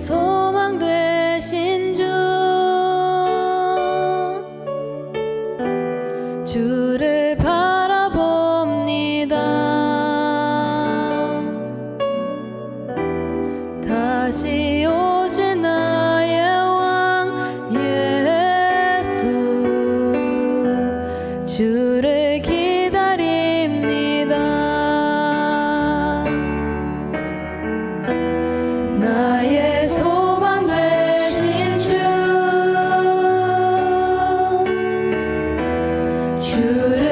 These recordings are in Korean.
소망 되신 주. 주를 바라봅니다. 다시 오신 나의 왕 예수. 주를 Should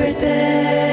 every day.